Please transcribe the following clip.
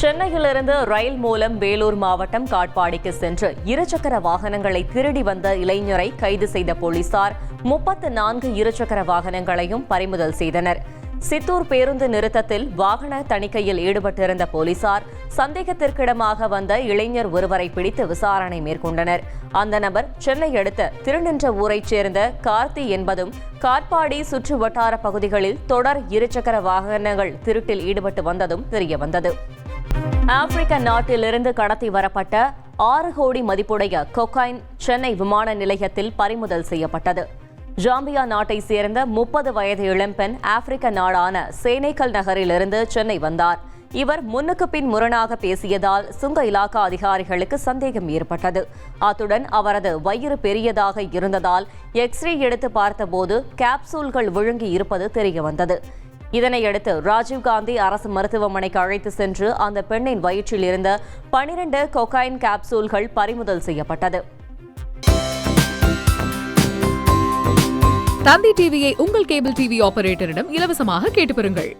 சென்னையிலிருந்து ரயில் மூலம் வேலூர் மாவட்டம் காட்பாடிக்கு சென்று இருசக்கர வாகனங்களை திருடி வந்த இளைஞரை கைது செய்த போலீசார் முப்பத்து நான்கு இருசக்கர வாகனங்களையும் பறிமுதல் செய்தனர். சித்தூர் பேருந்து நிறுத்தத்தில் வாகன தணிக்கையில் ஈடுபட்டிருந்த போலீசார் சந்தேகத்திற்கிடமாக வந்த இளைஞர் ஒருவரை பிடித்து விசாரணை மேற்கொண்டனர். அந்த நபர் சென்னை அடுத்த திருநின்ற ஊரைச் சேர்ந்த கார்த்தி என்பதும் காட்பாடி சுற்று வட்டார பகுதிகளில் தொடர் இருசக்கர வாகனங்கள் திருட்டில் ஈடுபட்டு வந்ததும் தெரியவந்தது. ஆப்பிரிக்க நாட்டிலிருந்து கடத்தி வரப்பட்ட ஆறு கோடி மதிப்புடைய கொக்காயின் சென்னை விமான நிலையத்தில் பறிமுதல் செய்யப்பட்டது. ஜாம்பியா நாட்டை சேர்ந்த முப்பது வயது இளம்பெண் ஆப்பிரிக்க நாடான சேனைக்கல் நகரிலிருந்து சென்னை வந்தார். இவர் முன்னுக்கு பின் முரணாக பேசியதால் சுங்க இலாக்கா அதிகாரிகளுக்கு சந்தேகம் ஏற்பட்டது. அத்துடன் அவரது வயிறு பெரியதாக இருந்ததால் எக்ஸ்ரே எடுத்து பார்த்தபோது கேப்சூல்கள் விழுங்கி இருப்பது தெரியவந்தது. இதனையடுத்து ராஜீவ்காந்தி அரசு மருத்துவமனைக்கு அழைத்து சென்று அந்த பெண்ணின் வயிற்றில் இருந்த பனிரெண்டு கொகைன் கேப்சூல்கள் பறிமுதல் செய்யப்பட்டது. தந்தி டிவியை உங்கள் கேபிள் டிவி ஆபரேட்டரிடம் இலவசமாக கேட்டு பெறுங்கள்.